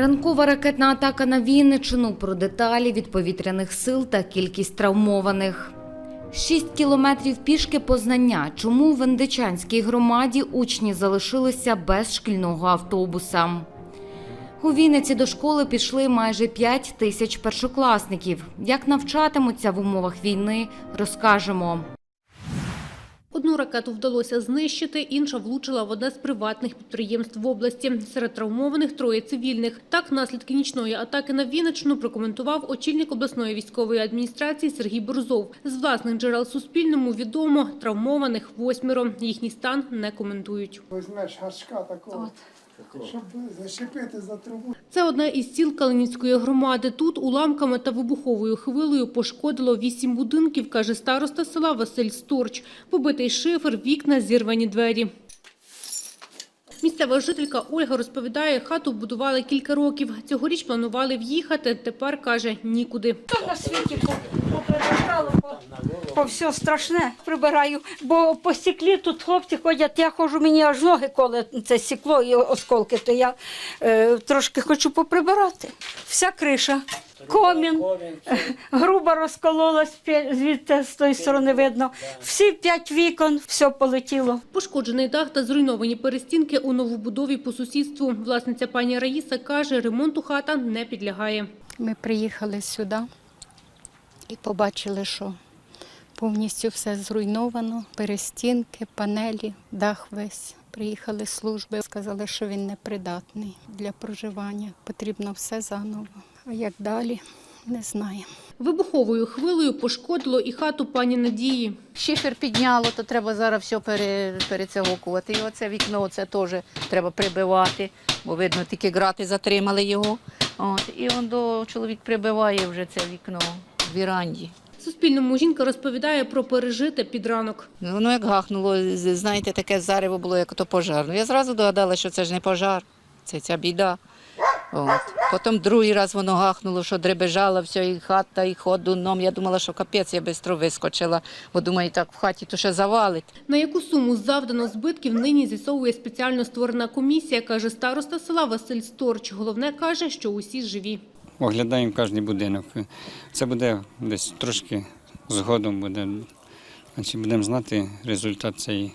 Ранкова ракетна атака на Вінниччину про деталі від повітряних сил та кількість травмованих. Шість кілометрів пішки познання. Чому в Вендичанській громаді учні залишилися без шкільного автобуса? У Вінниці до школи пішли майже 5 тисяч першокласників. Як навчатимуться в умовах війни, розкажемо. Одну ракету вдалося знищити, інша влучила в одне з приватних підприємств в області. Серед травмованих троє цивільних. Так, наслідки нічної атаки на Вінниччину прокоментував очільник обласної військової адміністрації Сергій Борзов. З власних джерел Суспільному відомо, травмованих восьмеро. Їхній стан не коментують. Візьмеш гаршка такого, Це одна із сіл Калинівської громади. Тут уламками та вибуховою хвилею пошкодило вісім будинків, каже староста села Василь Сторч. Побитий шифер, вікна, зірвані двері. Місцева жителька Ольга розповідає, хату будували кілька років. Цьогоріч планували в'їхати, тепер, каже, нікуди. На світі по- поприбирало, по, по все страшне прибираю, бо по стеклі тут хлопці ходять, я ходжу, мені аж ноги коли це стекло і осколки, то я е, трошки хочу поприбирати. Вся криша, комін, грубо розкололась, звідти з тої сторони видно. Всі п'ять вікон, все полетіло. Пошкоджений дах та зруйновані перестінки у новобудові по сусідству. Власниця пані Раїса каже, ремонту хата не підлягає. Ми приїхали сюди і побачили, що повністю все зруйновано, перестінки, панелі, дах весь. Приїхали служби, сказали, що він непридатний для проживання. Потрібно все заново. А як далі, не знаємо. Вибуховою хвилею пошкодило і хату пані Надії. Шифер підняло, то треба зараз все пере, перецягокувати. І оце вікно це теж треба прибивати, бо видно, тільки грати затримали його. От, і он до чоловік прибиває вже це вікно в віранді. Суспільному жінка розповідає про пережите під ранок. Воно як гахнуло, знаєте, таке зарево було, як то пожар. Ну, я зразу догадалася, що це ж не пожар, це ця біда. От. Потім другий раз воно гахнуло, що дребежала все, і хата, і ход дуном. Я думала, що капець, я швидко вискочила, бо думаю, так в хаті то ще завалить. На яку суму завдано збитків нині з'ясовує спеціально створена комісія, каже староста села Василь Сторч. Головне каже, що усі живі. Оглядаємо кожен будинок. Це буде десь трошки згодом буде. Значить, будемо знати результат цієї,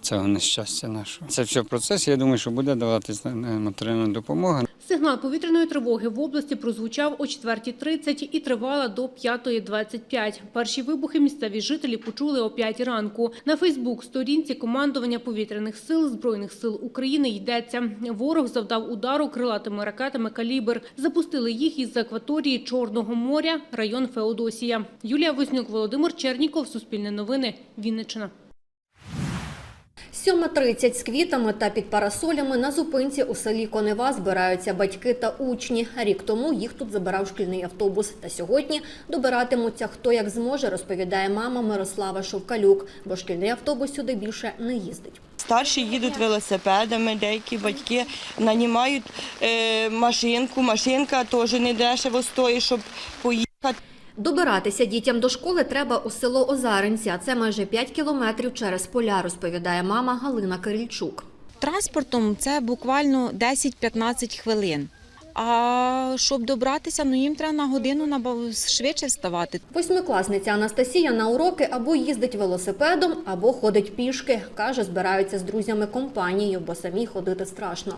цього нещастя нашого. Це все в процесі. Я думаю, що буде даватися матеріальна допомога. Сигнал повітряної тривоги в області прозвучав о 4.30 і тривала до 5.25. Перші вибухи місцеві жителі почули о 5 ранку. На Фейсбук-сторінці командування повітряних сил Збройних сил України йдеться. Ворог завдав удару крилатими ракетами «Калібр». Запустили їх із акваторії Чорного моря, район Феодосія. Юлія Вознюк, Володимир Черніков, Суспільне новини, Вінниччина. 7.30 з квітами та під парасолями на зупинці у селі Конева збираються батьки та учні. Рік тому їх тут забирав шкільний автобус. Та сьогодні добиратимуться хто як зможе, розповідає мама Мирослава Шовкалюк, бо шкільний автобус сюди більше не їздить. Старші їдуть велосипедами, деякі батьки нанімають е, машинку. Машинка теж не дешево стоїть, щоб поїхати. Добиратися дітям до школи треба у село Озаренці, а це майже 5 кілометрів через поля, розповідає мама Галина Кирильчук. Транспортом це буквально 10-15 хвилин. А щоб добратися, ну їм треба на годину швидше вставати. Восьмикласниця Анастасія на уроки або їздить велосипедом, або ходить пішки. Каже, збираються з друзями компанією, бо самі ходити страшно.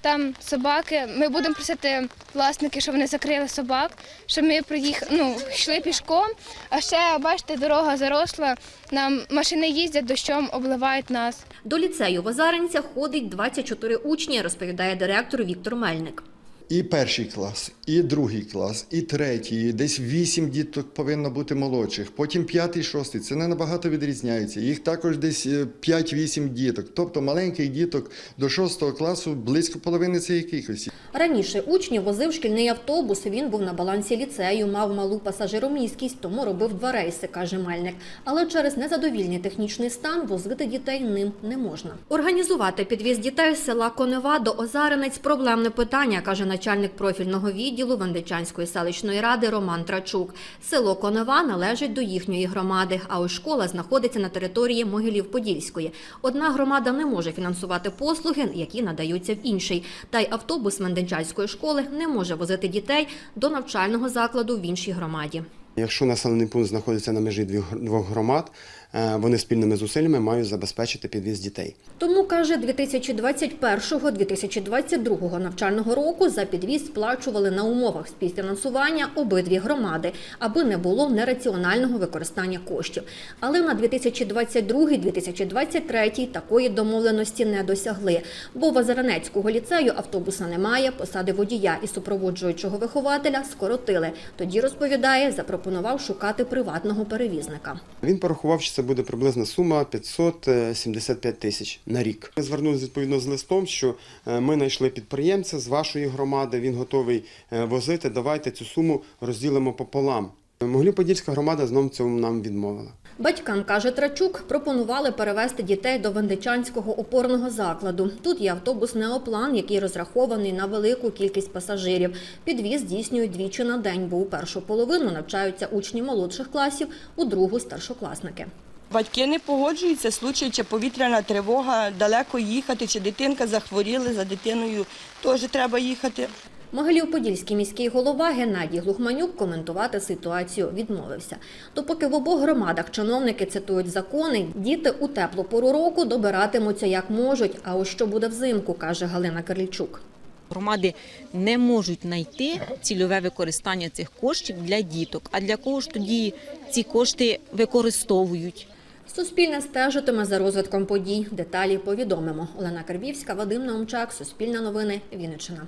Там собаки. Ми будемо просити власників, щоб вони закрили собак, щоб ми приїхали, ну, йшли пішком. А ще, бачите, дорога заросла. Нам машини їздять дощом, обливають нас. До ліцею в Озаренцях ходить 24 учні, розповідає директор Віктор Мельник. І перший клас, і другий клас, і третій, десь вісім діток повинно бути молодших. Потім п'ятий, шостий. Це не набагато відрізняється. Їх також десь е, 5-8 діток. Тобто маленьких діток до шостого класу близько половини це якихось. Раніше учнів возив шкільний автобус. Він був на балансі ліцею, мав малу пасажироміськість, тому робив два рейси, каже Мельник. Але через незадовільний технічний стан возити дітей ним не можна. Організувати підвіз дітей з села Конева до Озаренець проблемне питання, каже начальник начальник профільного відділу Вандичанської селищної ради Роман Трачук. Село Конова належить до їхньої громади, а ось школа знаходиться на території Могилів-Подільської. Одна громада не може фінансувати послуги, які надаються в іншій. Та й автобус Вандичанської школи не може возити дітей до навчального закладу в іншій громаді. Якщо населений пункт знаходиться на межі двох- громад, вони спільними зусиллями мають забезпечити підвіз дітей. Тому каже, 2021-2022 навчального року за підвіз сплачували на умовах співфінансування обидві громади, аби не було нераціонального використання коштів. Але на 2022-2023 такої домовленості не досягли, бо в Озеренецького ліцею автобуса немає, посади водія і супроводжуючого вихователя скоротили. Тоді розповідає, запропонував шукати приватного перевізника. Він порахував, що це буде приблизна сума 575 тисяч на рік. Ми звернулися відповідно з листом, що е, ми знайшли підприємця з вашої громади, він готовий е, возити. Давайте цю суму розділимо пополам. Могилів-Подільська громада знову цьому нам відмовила. Батькам, каже Трачук, пропонували перевезти дітей до Вендичанського опорного закладу. Тут є автобус «Неоплан», який розрахований на велику кількість пасажирів. Підвіз здійснюють двічі на день, бо у першу половину навчаються учні молодших класів, у другу – старшокласники. Батьки не погоджуються, в случаї, чи повітряна тривога, далеко їхати, чи дитинка захворіла, за дитиною теж треба їхати. Могилів-Подільський міський голова Геннадій Глухманюк коментувати ситуацію відмовився. Допоки в обох громадах чиновники цитують закони, діти у теплу пору року добиратимуться як можуть. А ось що буде взимку, каже Галина Карлічук. Громади не можуть знайти цільове використання цих коштів для діток. А для кого ж тоді ці кошти використовують? Суспільне стежитиме за розвитком подій. Деталі повідомимо. Олена Карбівська, Вадим Наумчак, Суспільне новини, Вінниччина.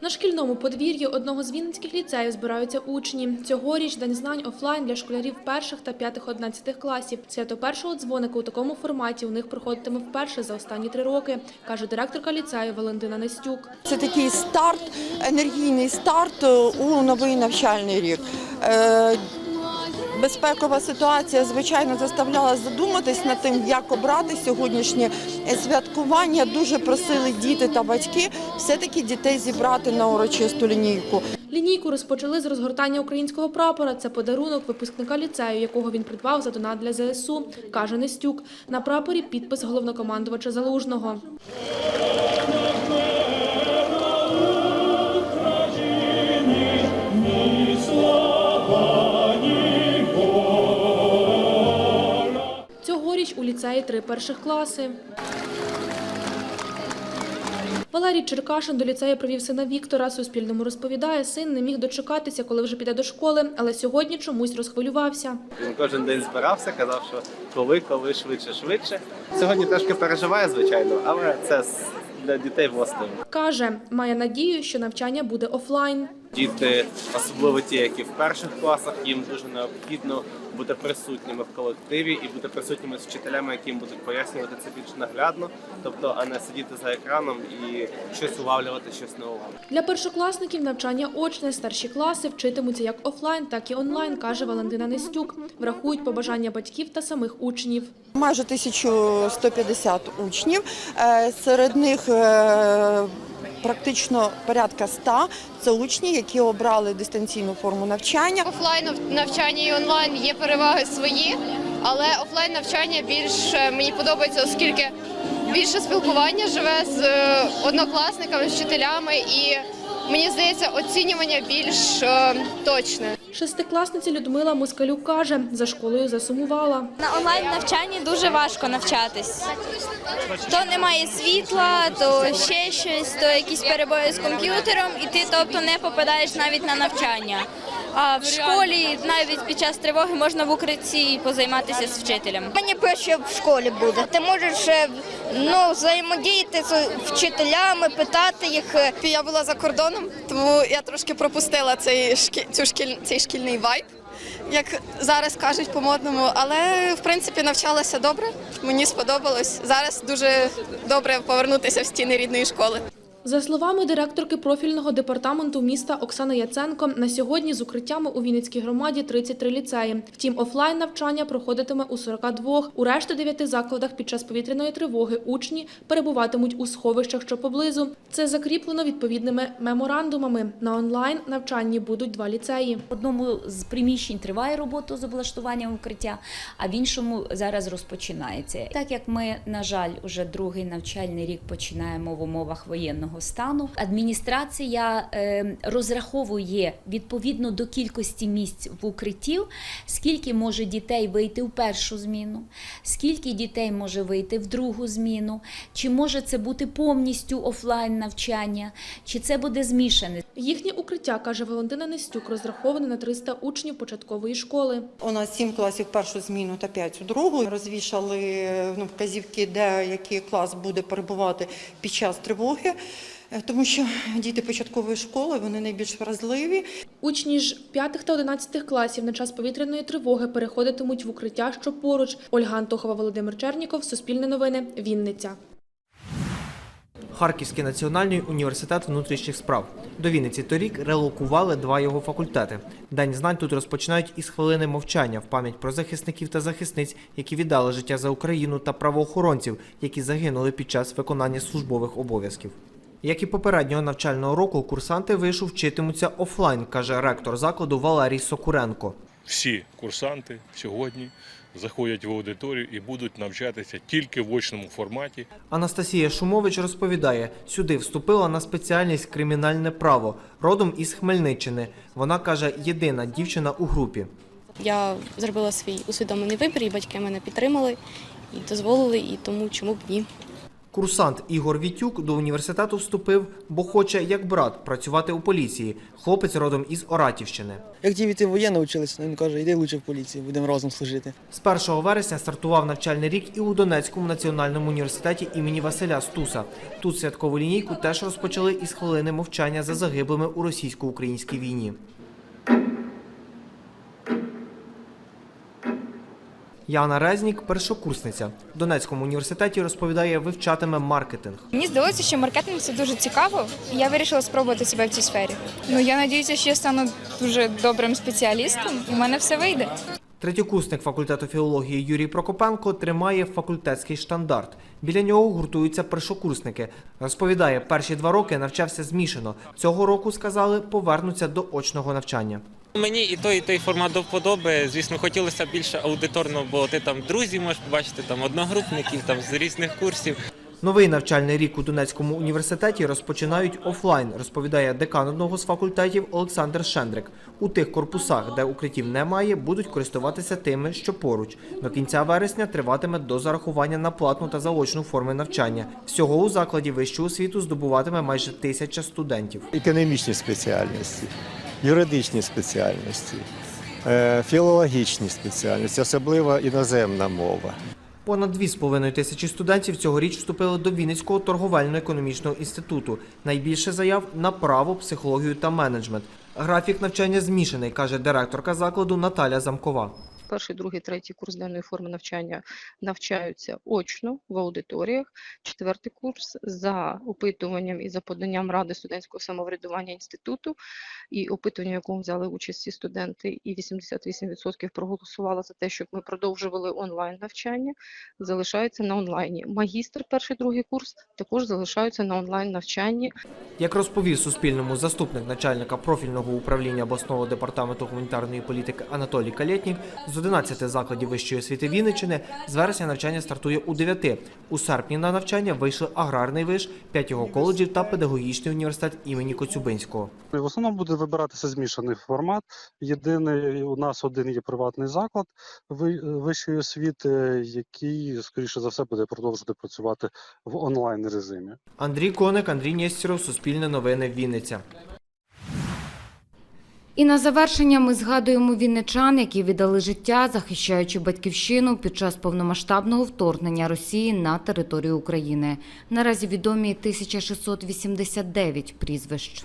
На шкільному подвір'ї одного з вінницьких ліцеїв збираються учні. Цьогоріч День знань офлайн для школярів перших та п'ятих одинадцятих класів. Свято першого дзвоника у такому форматі у них проходитиме вперше за останні три роки, каже директорка ліцею Валентина Нестюк. Це такий старт, енергійний старт е, у новий навчальний рік. Безпекова ситуація, звичайно, заставляла задуматись над тим, як обрати сьогоднішнє святкування. Дуже просили діти та батьки все-таки дітей зібрати на урочисту лінійку. Лінійку розпочали з розгортання українського прапора. Це подарунок випускника ліцею, якого він придбав за донат для ЗСУ, каже Нестюк. На прапорі підпис головнокомандувача Залужного. Ліцеї три перших класи. Валерій Черкашин до ліцею привів сина Віктора. Суспільному розповідає, син не міг дочекатися, коли вже піде до школи, але сьогодні чомусь розхвилювався. Він кожен день збирався, казав, що коли, коли, швидше, швидше. Сьогодні трошки переживає, звичайно, але це для дітей властиво. Каже, має надію, що навчання буде офлайн. Діти, особливо ті, які в перших класах, їм дуже необхідно бути присутніми в колективі і бути присутніми з вчителями, які їм будуть пояснювати це більш наглядно, тобто, а не сидіти за екраном і щось улавлювати, щось не улавлювати. Для першокласників навчання очне, старші класи вчитимуться як офлайн, так і онлайн, каже Валентина Нестюк. Врахують побажання батьків та самих учнів. Майже 1150 учнів. Е, Серед них е, практично порядка 100 – це учні, які обрали дистанційну форму навчання. Офлайн навчання і онлайн є переваги свої, але офлайн навчання більш е, мені подобається, оскільки більше спілкування живе з е, однокласниками, з вчителями, і мені здається, оцінювання більш е, точне. Шестикласниця Людмила Москалюк каже, за школою засумувала. На онлайн навчанні дуже важко навчатись. То немає світла, то ще щось, то якісь перебої з комп'ютером, і ти тобто не попадаєш навіть на навчання. А в школі навіть під час тривоги можна в укритті позайматися з вчителем. Мені пише в школі буде. Ти можеш е, ну, взаємодіяти з вчителями, питати їх. Я була за кордоном, тому я трошки пропустила цей цю шкіль, цей шкільний вайб, як зараз кажуть по-модному. Але в принципі навчалася добре. Мені сподобалось. Зараз дуже добре повернутися в стіни рідної школи. За словами директорки профільного департаменту міста Оксани Яценко, на сьогодні з укриттями у Вінницькій громаді 33 ліцеї. Втім, офлайн навчання проходитиме у 42. У решти дев'яти закладах під час повітряної тривоги учні перебуватимуть у сховищах, що поблизу. Це закріплено відповідними меморандумами. На онлайн навчанні будуть два ліцеї. В одному з приміщень триває робота з облаштуванням укриття, а в іншому зараз розпочинається. Так як ми, на жаль, уже другий навчальний рік починаємо в умовах воєнного стану. Адміністрація е, розраховує відповідно до кількості місць в укритті, скільки може дітей вийти в першу зміну, скільки дітей може вийти в другу зміну, чи може це бути повністю офлайн навчання, чи це буде змішане. Їхнє укриття, каже Валентина Нестюк, розраховане на 300 учнів початкової школи. У нас сім класів в першу зміну та п'ять у другу. Розвішали ну, вказівки, де який клас буде перебувати під час тривоги. Е, Тому що діти початкової школи вони найбільш вразливі. Учні ж 5 та 11 класів на час повітряної тривоги переходитимуть в укриття, що поруч. Ольга Антохова, Володимир Черніков, Суспільне новини, Вінниця. Харківський національний університет внутрішніх справ. До Вінниці торік релокували два його факультети. День знань тут розпочинають із хвилини мовчання в пам'ять про захисників та захисниць, які віддали життя за Україну, та правоохоронців, які загинули під час виконання службових обов'язків. Як і попереднього навчального року, курсанти вишу вчитимуться офлайн, каже ректор закладу Валерій Сокуренко. всі курсанти сьогодні заходять в аудиторію і будуть навчатися тільки в очному форматі. Анастасія Шумович розповідає, сюди вступила на спеціальність кримінальне право, родом із Хмельниччини. Вона каже, єдина дівчина у групі. Я зробила свій усвідомлений вибір, і батьки мене підтримали і дозволили, і тому чому б ні. Курсант Ігор Вітюк до університету вступив, бо хоче, як брат, працювати у поліції. Хлопець родом із Оратівщини. Як ті діти воєнно вчилися, він каже, йди лучше в поліцію, будемо разом служити. З 1 вересня стартував навчальний рік і у Донецькому національному університеті імені Василя Стуса. Тут святкову лінійку теж розпочали із хвилини мовчання за загиблими у російсько-українській війні. Яна Резнік, першокурсниця. В Донецькому університеті розповідає, вивчатиме маркетинг. Мені здалося, що маркетинг це дуже цікаво, і я вирішила спробувати себе в цій сфері. Ну я надіюся, що я стану дуже добрим спеціалістом, і в мене все вийде. Третєкурсник факультету філології Юрій Прокопенко тримає факультетський штандарт. Біля нього гуртуються першокурсники. Розповідає, перші два роки навчався змішано. Цього року, сказали, повернуться до очного навчання. Мені і той, і той формат до вподоби. Звісно, хотілося більше аудиторно, бо ти там друзі можеш побачити, там одногрупників там з різних курсів. Новий навчальний рік у Донецькому університеті розпочинають офлайн, розповідає декан одного з факультетів Олександр Шендрик. У тих корпусах, де укриттів немає, будуть користуватися тими, що поруч. До кінця вересня триватиме до зарахування на платну та заочну форми навчання. Всього у закладі вищу освіту здобуватиме майже тисяча студентів. економічні спеціальності, юридичні спеціальності, е, філологічні спеціальності, особливо іноземна мова. Понад 2,5 тисячі студентів цьогоріч вступили до Вінницького торговельно-економічного інституту. Найбільше заяв на право, психологію та менеджмент. Графік навчання змішаний, каже директорка закладу Наталя Замкова. Перший, другий, третій курс денної форми навчання навчаються очно в аудиторіях. Четвертий курс за опитуванням і за поданням Ради студентського самоврядування інституту, і опитування, в якому взяли участь всі студенти, і 88% проголосувало за те, щоб ми продовжували онлайн навчання, залишаються на онлайні. Магістр, перший, другий курс також залишаються на онлайн навчанні. Як розповів Суспільному заступник начальника профільного управління обласного департаменту гуманітарної політики Анатолій Калєтнік, з 11 закладів вищої освіти Вінниччини з вересня навчання стартує у 9. У серпні на навчання вийшли аграрний виш, 5 його коледжів та педагогічний університет імені Коцюбинського. В основному буде вибиратися змішаний формат. Єдиний у нас один є приватний заклад вищої освіти, який, скоріше за все, буде продовжувати працювати в онлайн режимі. Андрій Коник, Андрій Нєстєров, Суспільне новини, Вінниця. І на завершення ми згадуємо вінничан, які віддали життя, захищаючи батьківщину під час повномасштабного вторгнення Росії на територію України. Наразі відомі 1689 прізвищ.